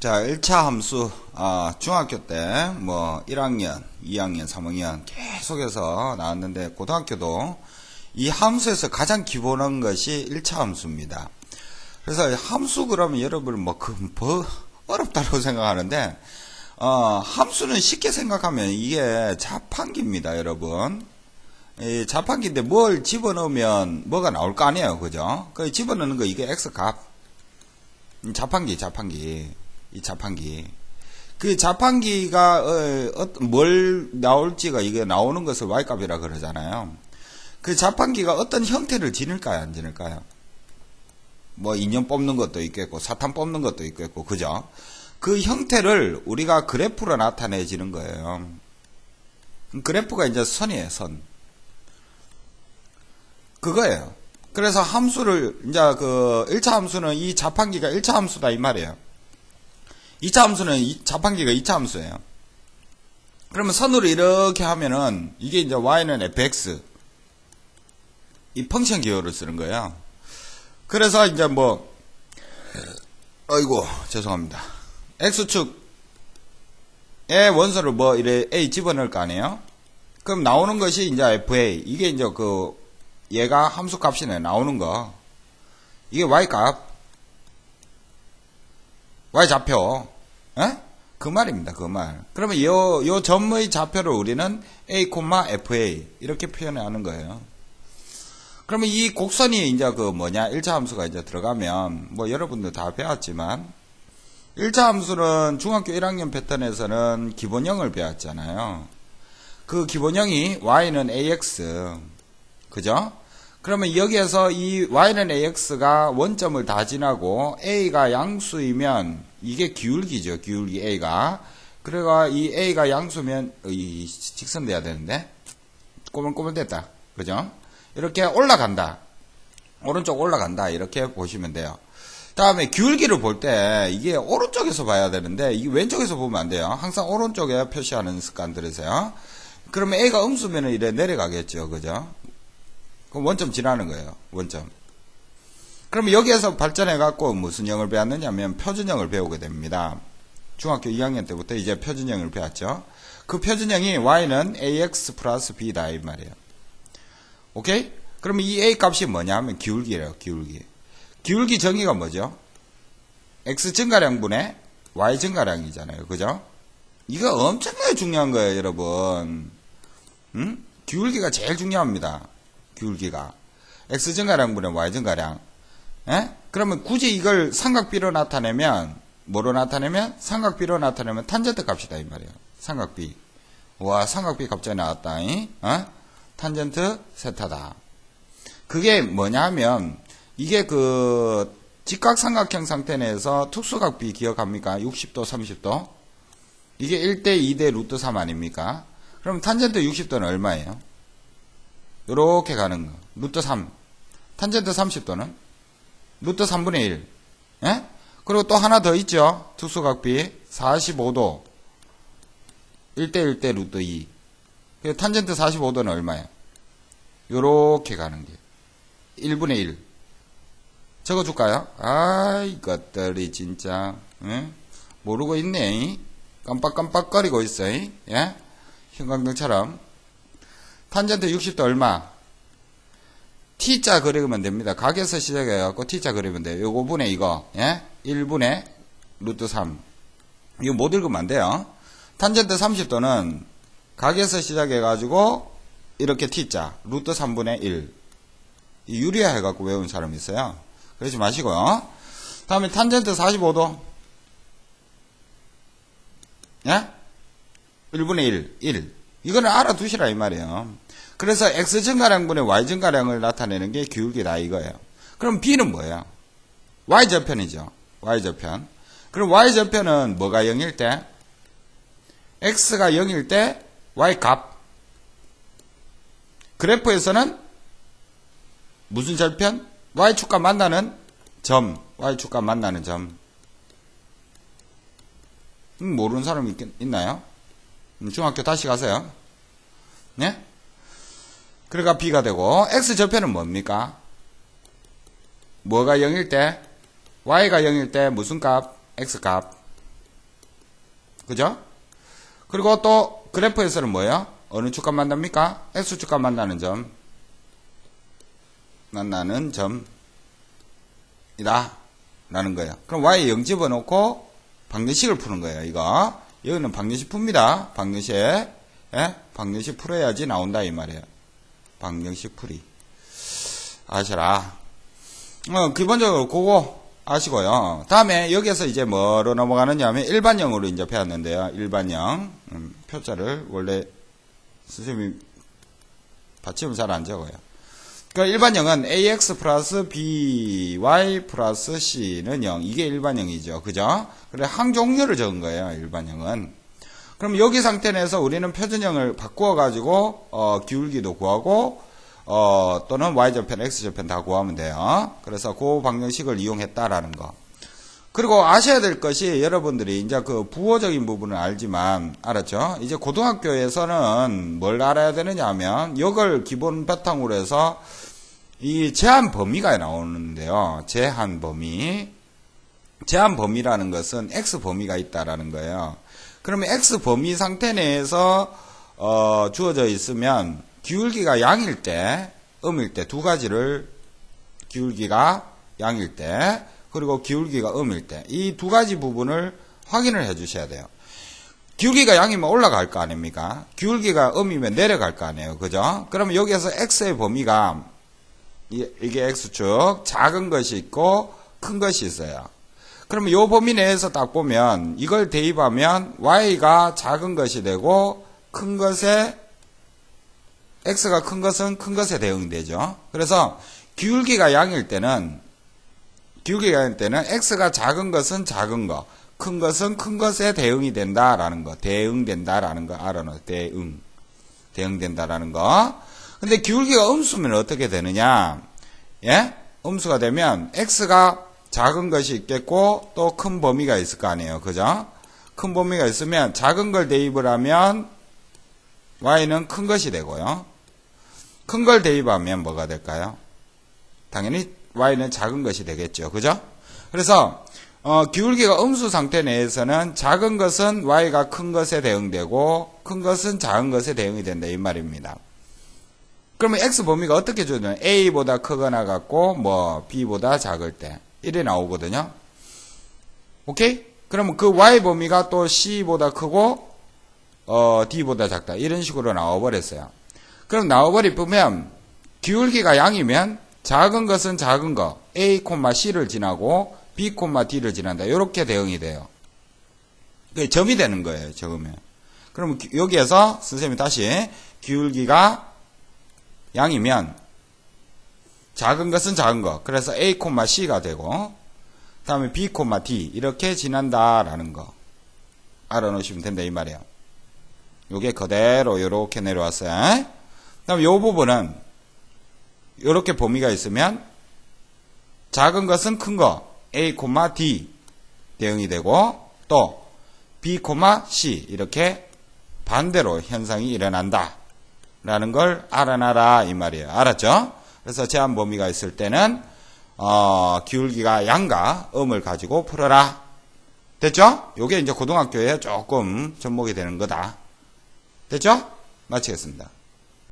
자, 1차 함수, 아, 중학교 때, 뭐, 1학년, 2학년, 3학년 계속해서 나왔는데, 고등학교도 이 함수에서 가장 기본한 것이 1차 함수입니다. 그래서 함수 그러면 여러분 뭐, 그, 뭐, 어렵다고 생각하는데, 어, 함수는 쉽게 생각하면 이게 자판기입니다, 여러분. 이 자판기인데 뭘 집어넣으면 뭐가 나올 거 아니에요, 그죠? 그 집어넣는 거 이게 X 값. 음, 자판기, 자판기. 이 자판기. 그 자판기가 어, 어, 뭘 나올지가 이게 나오는 것을 y값이라 그러잖아요. 그 자판기가 어떤 형태를 지닐까요, 안 지닐까요? 뭐 인형 뽑는 것도 있겠고 사탕 뽑는 것도 있겠고 그죠? 그 형태를 우리가 그래프로 나타내지는 거예요. 그래프가 이제 선이에요, 선. 그거예요. 그래서 함수를 이제 그 1차 함수는 이 자판기가 1차 함수다 이 말이에요. 2차 함수는 이 자판기가 2차 함수예요. 그러면 선으로 이렇게 하면은 이게 이제 y는 fx 이 펑션 기호를 쓰는 거예요. 그래서 이제 뭐 아이고 죄송합니다. x축에 원소를 뭐 이래 a 집어넣을 거 아니에요? 그럼 나오는 것이 이제 fa 이게 이제 그 얘가 함수 값이네 나오는 거 이게 y 값 y 좌표. 에? 그 말입니다 그 말. 그러면 요, 요 점의 좌표를 우리는 a, fa 이렇게 표현하는 거예요. 그러면 이 곡선이 이제 그 뭐냐 1차 함수가 이제 들어가면 뭐 여러분들 다 배웠지만 1차 함수는 중학교 1학년 패턴에서는 기본형을 배웠잖아요. 그 기본형이 y는 ax. 그죠? 그러면 여기에서 이 y는 ax가 원점을 다 지나고 a가 양수이면 이게 기울기죠. 기울기 a가. 그래가 이 a가 양수면 이 직선 돼야 되는데 꼬물꼬물 됐다. 그죠? 이렇게 올라간다. 오른쪽 올라간다. 이렇게 보시면 돼요. 다음에 기울기를 볼 때 이게 오른쪽에서 봐야 되는데 이게 왼쪽에서 보면 안 돼요. 항상 오른쪽에 표시하는 습관 들으세요. 그러면 a가 음수면 이래 내려가겠죠. 그죠? 그럼 원점 지나는 거예요. 원점. 그러면 여기에서 발전해 갖고 무슨 형을 배웠느냐면 표준형을 배우게 됩니다. 중학교 2학년 때부터 이제 표준형을 배웠죠. 그 표준형이 y는 ax 플러스 b다 이 말이에요. 오케이? 그러면 이 a 값이 뭐냐 하면 기울기래요. 기울기. 기울기 정의가 뭐죠? x 증가량분의 y 증가량이잖아요. 그죠? 이거 엄청나게 중요한 거예요, 여러분. 음? 기울기가 제일 중요합니다. 기울기가 x 증가량 분의 y 증가량. 에? 그러면 굳이 이걸 삼각비로 나타내면 뭐로 나타내면 삼각비로 나타내면 탄젠트 값이다 이 말이에요. 삼각비. 와 삼각비 갑자기 나왔다. 이? 어? 탄젠트 세타다. 그게 뭐냐면 이게 그 직각삼각형 상태 내에서 특수각비 기억합니까? 60도, 30도. 이게 1대 2대 루트 3 아닙니까? 그럼 탄젠트 60도는 얼마예요? 이렇게 가는 거. 루트 3. 탄젠트 30도는 루트 3분의 1. 예? 그리고 또 하나 더 있죠. 특수각비 45도. 1대 1대 루트 2. 탄젠트 45도는 얼마예요? 요렇게 가는 게. 1분의 1. 적어줄까요? 아, 이것들이 진짜, 예? 모르고 있네. 깜빡깜빡거리고 있어. 예? 형광등처럼. 탄젠트 60도 얼마? T자 그리면 됩니다. 각에서 시작해갖고 T자 그리면 돼요. 요거 분의 이거, 예? 1분의 루트 3. 이거 못 읽으면 안 돼요. 탄젠트 30도는 각에서 시작해가지고 이렇게 T자, 루트 3분의 1. 유리화 해갖고 외운 사람 있어요. 그러지 마시고요. 다음에 탄젠트 45도. 예? 1분의 1, 1. 이거는 알아두시라 이 말이에요. 그래서 x 증가량분의 y 증가량을 나타내는 게 기울기다 이거예요. 그럼 b는 뭐예요? y 저편이죠. y 저편. 그럼 y 저편은 뭐가 0일 때? x가 0일 때 y 값. 그래프에서는 무슨 절편? y축과 만나는 점. y축과 만나는 점. 음, 모르는 사람 있, 있나요? 중학교 다시 가세요. 네? 그러니까 B가 되고, X 저편은 뭡니까? 뭐가 0일 때? Y가 0일 때 무슨 값? X 값. 그죠? 그리고 또 그래프에서는 뭐예요? 어느 축과 만납니까? X축과 만나는 점. 만나는 점이다. 라는 거예요. 그럼 Y에 0 집어넣고 방정식을 푸는 거예요. 이거. 여기는 방정식 풉니다. 방정식. 예? 방정식 풀어야지 나온다 이 말이에요. 방정식 풀이. 아시라. 어, 기본적으로 그거 아시고요. 다음에 여기에서 이제 뭐로 넘어가느냐 하면 일반형으로 이제 배웠는데요. 일반형. 음, 표자를 원래 선생님이 받침을 잘 안 적어요. 그러니까 일반형은 ax 플러스 by 플러스 c는 0. 이게 일반형이죠. 그죠? 그래 항 종류를 적은 거예요. 일반형은. 그럼 여기 상태 내에서 우리는 표준형을 바꾸어 가지고 어, 기울기도 구하고 어, 또는 y절편, x절편 다 구하면 돼요. 그래서 그 방정식을 이용했다라는 거. 그리고 아셔야 될 것이 여러분들이 이제 그 부호적인 부분은 알지만 알았죠? 이제 고등학교에서는 뭘 알아야 되느냐 하면 이걸 기본 바탕으로 해서 이 제한 범위가 나오는데요. 제한 범위. 제한 범위라는 것은 x 범위가 있다라는 거예요. 그러면 x 범위 상태 내에서 어, 주어져 있으면 기울기가 양일 때, 음일 때 두 가지를 기울기가 양일 때 그리고 기울기가 음일 때 이 두 가지 부분을 확인을 해 주셔야 돼요. 기울기가 양이면 올라갈 거 아닙니까? 기울기가 음이면 내려갈 거 아니에요. 그죠? 그러면 여기에서 x의 범위가 이게 x축 작은 것이 있고 큰 것이 있어요. 그러면 이 범위 내에서 딱 보면 이걸 대입하면 y가 작은 것이 되고 큰 것에 x가 큰 것은 큰 것에 대응되죠. 그래서 기울기가 양일 때는 양일 때는 x가 작은 것은 작은 거, 큰 것은 큰 것에 대응이 된다라는 거, 대응된다라는 거 알아놓 대응, 대응된다라는 거. 근데 기울기가 음수면 어떻게 되느냐? 예? 음수가 되면 x가 작은 것이 있겠고 또 큰 범위가 있을 거 아니에요. 그죠? 큰 범위가 있으면 작은 걸 대입을 하면 y는 큰 것이 되고요. 큰 걸 대입하면 뭐가 될까요? 당연히 y는 작은 것이 되겠죠. 그죠? 그래서 어, 기울기가 음수 상태 내에서는 작은 것은 y가 큰 것에 대응되고 큰 것은 작은 것에 대응이 된다 이 말입니다. 그러면 x 범위가 어떻게 주냐 a보다 크거나 같고 뭐 b보다 작을 때 이래 나오거든요. 오케이? 그러면 그 y 범위가 또 c보다 크고 어, d보다 작다 이런 식으로 나와버렸어요. 그럼 나와버리면 기울기가 양이면 작은 것은 작은 거 a, c를 지나고 b, d를 지난다 이렇게 대응이 돼요. 그 점이 되는 거예요. 적으면. 그러면 여기에서 선생님이 다시 기울기가 양이면 작은 것은 작은 거. 그래서 A, C가 되고 다음에 B, D 이렇게 지난다라는 거 알아놓으시면 된다 이 말이에요. 요게 그대로 이렇게 내려왔어요. 그다음 요 부분은 이렇게 범위가 있으면 작은 것은 큰 거 A, D 대응이 되고 또 B, C 이렇게 반대로 현상이 일어난다. 라는 걸 알아놔라 이 말이에요. 알았죠? 그래서 제한 범위가 있을 때는 어, 기울기가 양과 음을 가지고 풀어라. 됐죠? 요게 이제 고등학교에 조금 접목이 되는 거다. 됐죠? 마치겠습니다.